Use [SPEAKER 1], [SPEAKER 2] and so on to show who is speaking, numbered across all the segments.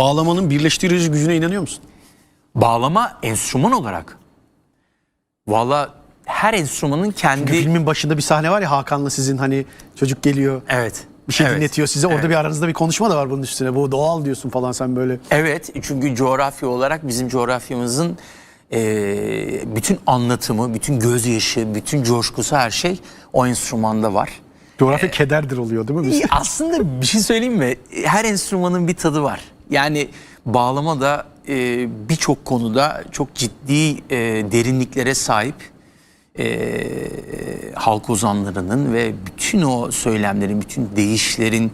[SPEAKER 1] Bağlamanın birleştirici gücüne inanıyor musun?
[SPEAKER 2] Bağlama enstrüman olarak. Valla her enstrümanın kendi...
[SPEAKER 1] Çünkü filmin başında bir sahne var ya Hakan'la sizin hani çocuk geliyor.
[SPEAKER 2] Evet.
[SPEAKER 1] Bir şey
[SPEAKER 2] evet.
[SPEAKER 1] dinletiyor size. Orada
[SPEAKER 2] Evet.
[SPEAKER 1] bir aranızda bir konuşma da var bunun üstüne. Bu doğal diyorsun falan sen böyle.
[SPEAKER 2] Evet çünkü coğrafya olarak bizim coğrafyamızın eee, bütün anlatımı, bütün gözyaşı, bütün coşkusu her şey o enstrümanda var.
[SPEAKER 1] Coğrafya kederdir oluyor değil mi?
[SPEAKER 2] Aslında bir şey söyleyeyim mi? Her enstrümanın bir tadı var. Yani bağlama da e, birçok konuda çok ciddi e, derinliklere sahip e, halk ozanlarının ve bütün o söylemlerin, bütün deyişlerin,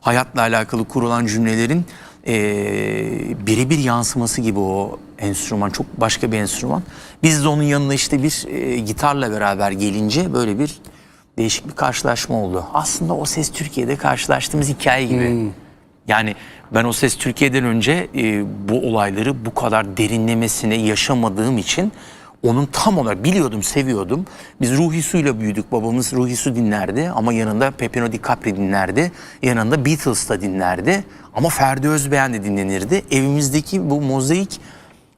[SPEAKER 2] hayatla alakalı kurulan cümlelerin e, birebir yansıması gibi o enstrüman. Çok başka bir enstrüman. Biz de onun yanına işte bir e, gitarla beraber gelince böyle bir değişik bir karşılaşma oldu. Aslında o ses Türkiye'de karşılaştığımız hikaye gibi. Yani ben o ses Türkiye'den önce e, bu olayları bu kadar derinlemesine yaşamadığım için onun tam olarak biliyordum, seviyordum. Biz Ruhi Su'yla büyüdük. Babamız Ruhi Su dinlerdi ama yanında Pepino Di Capri dinlerdi. Yanında Beatles da dinlerdi. Ama Ferdi Özbeğen de dinlenirdi. Evimizdeki bu mozaik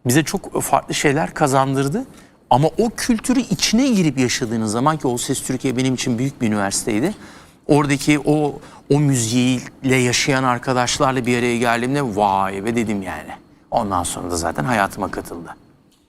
[SPEAKER 2] bize çok farklı şeyler kazandırdı. Ama o kültürü içine girip yaşadığınız zaman ki O Ses Türkiye benim için büyük bir üniversiteydi. Oradaki o o müziğiyle yaşayan arkadaşlarla bir araya geldiğimde vay be dedim yani. Ondan sonra da zaten hayatıma katıldı.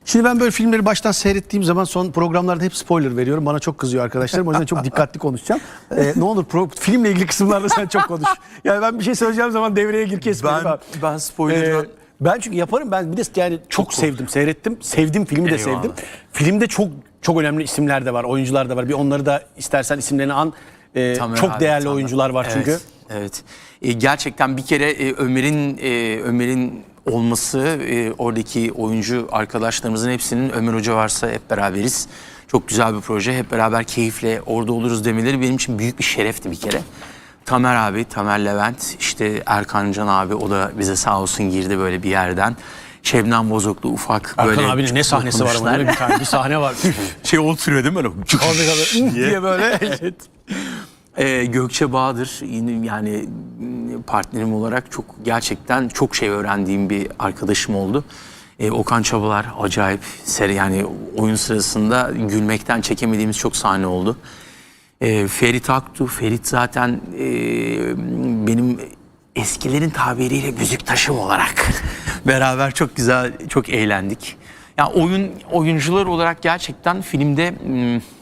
[SPEAKER 1] Şimdi ben böyle filmleri baştan seyrettiğim zaman son programlarda hep spoiler veriyorum. Bana çok kızıyor arkadaşlarım. O yüzden çok dikkatli konuşacağım. Ee, ne olur pro- filmle ilgili kısımlarda sen çok konuş. Yani ben bir şey söyleyeceğim zaman devreye gir kes beni.
[SPEAKER 2] Ben-
[SPEAKER 1] falan.
[SPEAKER 2] ben spoiler'dan-
[SPEAKER 1] Ee, ben çünkü yaparım. Ben bir de yani çok, sevdim, seyrettim. Sevdim filmi de
[SPEAKER 2] Eyvallah.
[SPEAKER 1] sevdim. Filmde çok çok önemli isimler de var, oyuncular da var. Bir onları da istersen isimlerini an.
[SPEAKER 2] Tamer
[SPEAKER 1] çok
[SPEAKER 2] abi,
[SPEAKER 1] değerli
[SPEAKER 2] Tamer.
[SPEAKER 1] oyuncular var
[SPEAKER 2] Evet,
[SPEAKER 1] çünkü.
[SPEAKER 2] Evet. E, gerçekten bir kere e, Ömer'in e, Ömer'in olması e, oradaki oyuncu arkadaşlarımızın hepsinin Ömer Hoca varsa hep beraberiz. Çok güzel bir proje. Hep beraber keyifle orada oluruz demeleri benim için büyük bir şerefti bir kere. Tamer abi, Tamer Levent, işte Erkan Can abi o da bize sağ olsun girdi böyle bir yerden. Şebnem Bozoklu ufak
[SPEAKER 1] Erkan
[SPEAKER 2] böyle
[SPEAKER 1] abinin ne sahnesi var ama bir tane bir sahne var.
[SPEAKER 2] şey oturuyor değil mi? Böyle
[SPEAKER 1] diye böyle. Evet.
[SPEAKER 2] Ee, Gökçe yine yani partnerim olarak çok gerçekten çok şey öğrendiğim bir arkadaşım oldu. Ee, Okan Çabalar acayip seri yani oyun sırasında gülmekten çekemediğimiz çok sahne oldu. Ee, Ferit Aktu, Ferit zaten e, benim eskilerin tabiriyle müzik taşım olarak beraber çok güzel, çok eğlendik. Yani oyun oyuncular olarak gerçekten filmde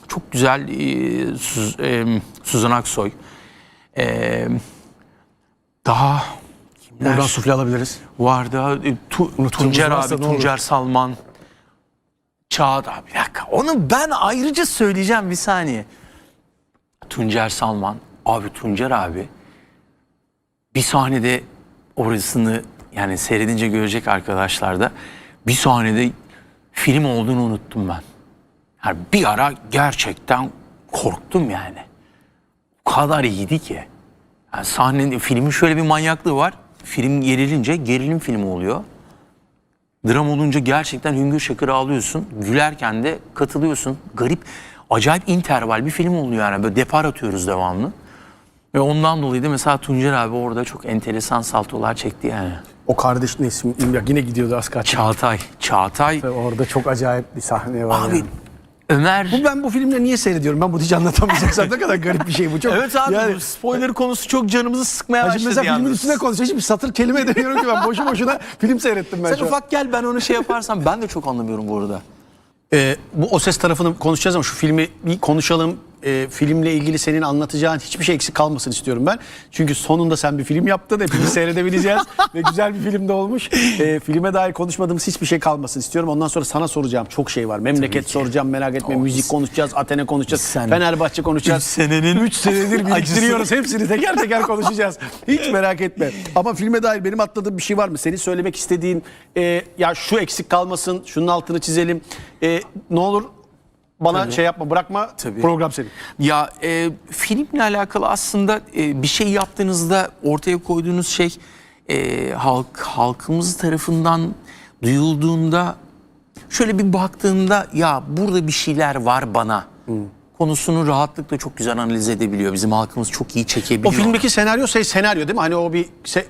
[SPEAKER 2] çok güzel e, Suz- e, Suzan Aksoy, e, daha kimler
[SPEAKER 1] Buradan sufle alabiliriz.
[SPEAKER 2] vardı? E, Tu- Tuncer abi. Tuncer Salman, Çağda bir dakika. Onu ben ayrıca söyleyeceğim bir saniye. Tuncer Salman, abi Tuncer abi bir sahnede orasını yani seyredince görecek arkadaşlar da bir sahnede film olduğunu unuttum ben. Yani bir ara gerçekten korktum yani. O kadar iyiydi ki. Yani sahnenin, filmin şöyle bir manyaklığı var. Film gerilince gerilim filmi oluyor. Dram olunca gerçekten hüngür şakır ağlıyorsun. Gülerken de katılıyorsun. Garip, acayip interval bir film oluyor yani. Böyle depar atıyoruz devamlı. Ve ondan dolayı da mesela Tuncer abi orada çok enteresan saltolar çekti yani.
[SPEAKER 1] O kardeş ne ismi? Ya Yine gidiyordu az kaç.
[SPEAKER 2] Çağatay, Çağatay.
[SPEAKER 1] Orada çok acayip bir sahne var.
[SPEAKER 2] Abi
[SPEAKER 1] yani.
[SPEAKER 2] Ömer...
[SPEAKER 1] Bu ben bu filmleri niye seyrediyorum? Ben bunu hiç anlatamayacaksam ne kadar garip bir şey bu. Çok,
[SPEAKER 2] Evet abi
[SPEAKER 1] Yani,
[SPEAKER 2] bu spoiler konusu çok canımızı sıkmaya
[SPEAKER 1] Ya
[SPEAKER 2] başladı
[SPEAKER 1] mesela filmin
[SPEAKER 2] yalnız.
[SPEAKER 1] üstüne konuşuyor. Hiçbir satır kelime edemiyorum ki ben. Boşu boşuna film seyrettim ben
[SPEAKER 2] Sen ufak gel ben onu şey yaparsam ben de çok anlamıyorum bu arada.
[SPEAKER 1] Ee, bu o ses tarafını konuşacağız ama şu filmi bir konuşalım. Ee, filmle ilgili senin anlatacağın hiçbir şey eksik kalmasın istiyorum ben. Çünkü sonunda sen bir film yaptın. Hepimiz seyredebileceğiz. ve güzel bir film de olmuş. Ee, filme dair konuşmadığımız hiçbir şey kalmasın istiyorum. Ondan sonra sana soracağım çok şey var. Memleket soracağım merak etme.
[SPEAKER 2] Oh,
[SPEAKER 1] Müzik konuşacağız. Athene konuşacağız.
[SPEAKER 2] sen-
[SPEAKER 1] Fenerbahçe konuşacağız.
[SPEAKER 2] Üç senenin
[SPEAKER 1] 3 senedir biriktiriyoruz. Hepsini teker teker konuşacağız. Hiç merak etme. Ama filme dair benim atladığım bir şey var mı? Senin söylemek istediğin e, ya şu eksik kalmasın, şunun altını çizelim. E, ne olur bana şey yapma, bırakma.
[SPEAKER 2] Tabii.
[SPEAKER 1] Program senin.
[SPEAKER 2] Ya e, filmle alakalı aslında e, bir şey yaptığınızda ortaya koyduğunuz şey e, halk halkımız tarafından duyulduğunda şöyle bir baktığında ya burada bir şeyler var bana konusunu rahatlıkla çok güzel analiz edebiliyor. Bizim halkımız çok iyi çekebiliyor.
[SPEAKER 1] O filmdeki senaryo şey senaryo değil mi? Hani o bir se-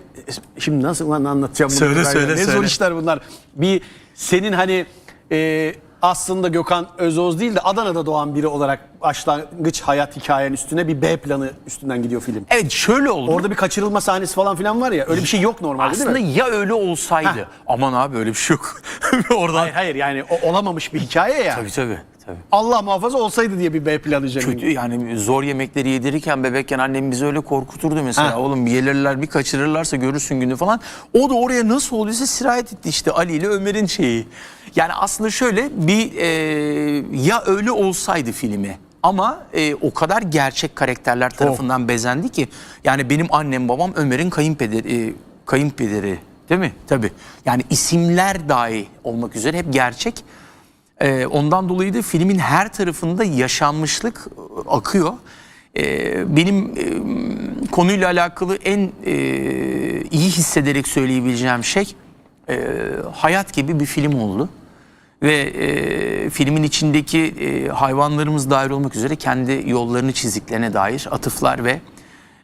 [SPEAKER 1] şimdi nasıl lan anlatacağım bunu?
[SPEAKER 2] Söyle, söyle,
[SPEAKER 1] Ne zor
[SPEAKER 2] söyle.
[SPEAKER 1] işler bunlar. Bir senin hani e, aslında Gökhan Özoz değil de Adana'da doğan biri olarak başlangıç hayat hikayen üstüne bir B planı üstünden gidiyor film.
[SPEAKER 2] Evet şöyle oldu.
[SPEAKER 1] Orada bir kaçırılma sahnesi falan filan var ya öyle bir şey yok normalde
[SPEAKER 2] Aslında
[SPEAKER 1] değil mi?
[SPEAKER 2] ya öyle olsaydı.
[SPEAKER 1] Heh.
[SPEAKER 2] Aman abi öyle bir şey yok. Oradan.
[SPEAKER 1] Hayır hayır yani o olamamış bir hikaye ya.
[SPEAKER 2] Tabii tabii. tabii.
[SPEAKER 1] Allah muhafaza olsaydı diye bir B planı üzerine.
[SPEAKER 2] Kötü yani zor yemekleri yedirirken bebekken annem bizi öyle korkuturdu mesela.
[SPEAKER 1] Ha.
[SPEAKER 2] Oğlum gelirler bir kaçırırlarsa görürsün günü falan. O da oraya nasıl oluyorsa sirayet etti işte Ali ile Ömer'in şeyi. Yani aslında şöyle bir e, ya öyle olsaydı filmi ama e, o kadar gerçek karakterler tarafından bezendi ki yani benim annem babam Ömer'in kayınpederi e, kayınpederi değil mi? Tabii. Yani isimler dahi olmak üzere hep gerçek. Ee, ondan dolayı da filmin her tarafında yaşanmışlık e, akıyor. Ee, benim e, konuyla alakalı en e, iyi hissederek söyleyebileceğim şey e, hayat gibi bir film oldu. Ve e, filmin içindeki e, hayvanlarımız dahil olmak üzere kendi yollarını çizdiklerine dair atıflar ve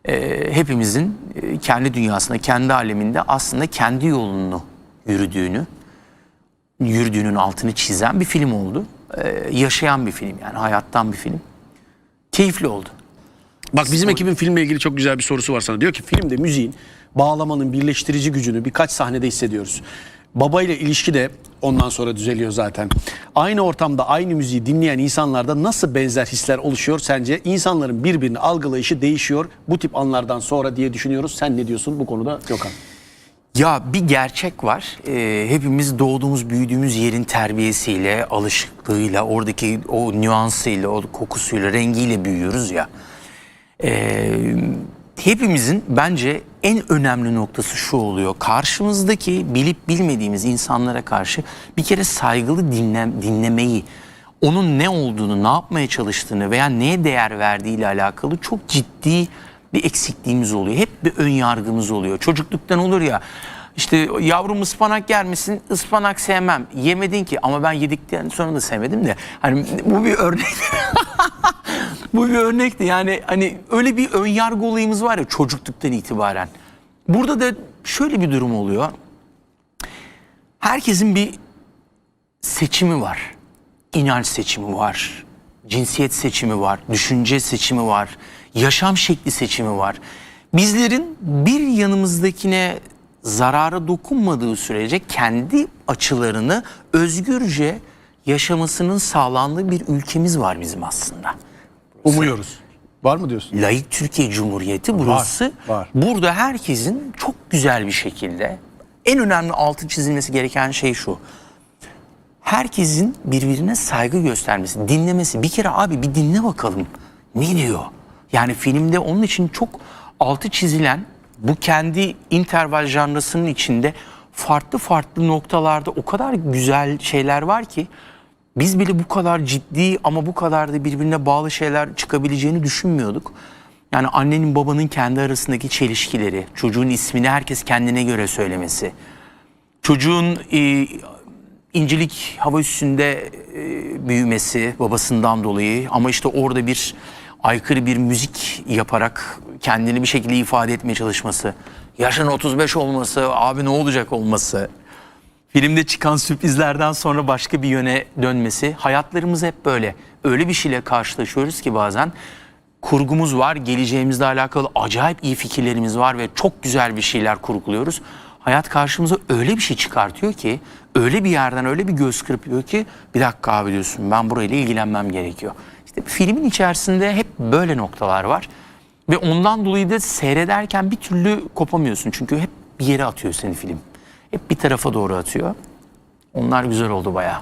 [SPEAKER 2] e, hepimizin e, kendi dünyasında, kendi aleminde aslında kendi yolunu yürüdüğünü, yürüdüğünün altını çizen bir film oldu. Ee, yaşayan bir film yani hayattan bir film. Keyifli oldu.
[SPEAKER 1] Bak bizim ekibin filmle ilgili çok güzel bir sorusu var sana. Diyor ki filmde müziğin bağlamanın birleştirici gücünü birkaç sahnede hissediyoruz. Baba ile ilişki de ondan sonra düzeliyor zaten. Aynı ortamda aynı müziği dinleyen insanlarda nasıl benzer hisler oluşuyor sence? İnsanların birbirini algılayışı değişiyor bu tip anlardan sonra diye düşünüyoruz. Sen ne diyorsun bu konuda Gökhan?
[SPEAKER 2] Ya bir gerçek var. Ee, hepimiz doğduğumuz, büyüdüğümüz yerin terbiyesiyle, alışıklığıyla, oradaki o nüansıyla, o kokusuyla, rengiyle büyüyoruz ya. Ee, hepimizin bence en önemli noktası şu oluyor. Karşımızdaki bilip bilmediğimiz insanlara karşı bir kere saygılı dinle, dinlemeyi, onun ne olduğunu, ne yapmaya çalıştığını veya neye değer verdiğiyle alakalı çok ciddi bir eksikliğimiz oluyor. Hep bir ön yargımız oluyor. Çocukluktan olur ya işte yavrum ıspanak yer misin? Ispanak sevmem. Yemedin ki ama ben yedikten sonra da sevmedim de. Hani bu bir örnek. bu bir örnekti. Yani hani öyle bir ön yargı olayımız var ya çocukluktan itibaren. Burada da şöyle bir durum oluyor. Herkesin bir seçimi var. İnanç seçimi var. Cinsiyet seçimi var. Düşünce seçimi var. Yaşam şekli seçimi var. Bizlerin bir yanımızdakine zarara dokunmadığı sürece kendi açılarını özgürce yaşamasının sağlandığı bir ülkemiz var bizim aslında.
[SPEAKER 1] Umuyoruz. Var mı diyorsun?
[SPEAKER 2] Layık Türkiye Cumhuriyeti burası.
[SPEAKER 1] var.
[SPEAKER 2] Burada herkesin çok güzel bir şekilde en önemli altı çizilmesi gereken şey şu. Herkesin birbirine saygı göstermesi, dinlemesi. Bir kere abi bir dinle bakalım. Ne diyor? Yani filmde onun için çok altı çizilen bu kendi interval janrasının içinde farklı farklı noktalarda o kadar güzel şeyler var ki biz bile bu kadar ciddi ama bu kadar da birbirine bağlı şeyler çıkabileceğini düşünmüyorduk. Yani annenin babanın kendi arasındaki çelişkileri, çocuğun ismini herkes kendine göre söylemesi, çocuğun e, incilik hava üstünde e, büyümesi babasından dolayı ama işte orada bir aykırı bir müzik yaparak kendini bir şekilde ifade etmeye çalışması, yaşın 35 olması, abi ne olacak olması, filmde çıkan sürprizlerden sonra başka bir yöne dönmesi, hayatlarımız hep böyle. Öyle bir şeyle karşılaşıyoruz ki bazen kurgumuz var, geleceğimizle alakalı acayip iyi fikirlerimiz var ve çok güzel bir şeyler kurguluyoruz. Hayat karşımıza öyle bir şey çıkartıyor ki, öyle bir yerden öyle bir göz kırpıyor ki bir dakika abi diyorsun ben burayla ilgilenmem gerekiyor. İşte filmin içerisinde hep böyle noktalar var ve ondan dolayı da seyrederken bir türlü kopamıyorsun çünkü hep bir yere atıyor seni film. Hep bir tarafa doğru atıyor. Onlar güzel oldu bayağı.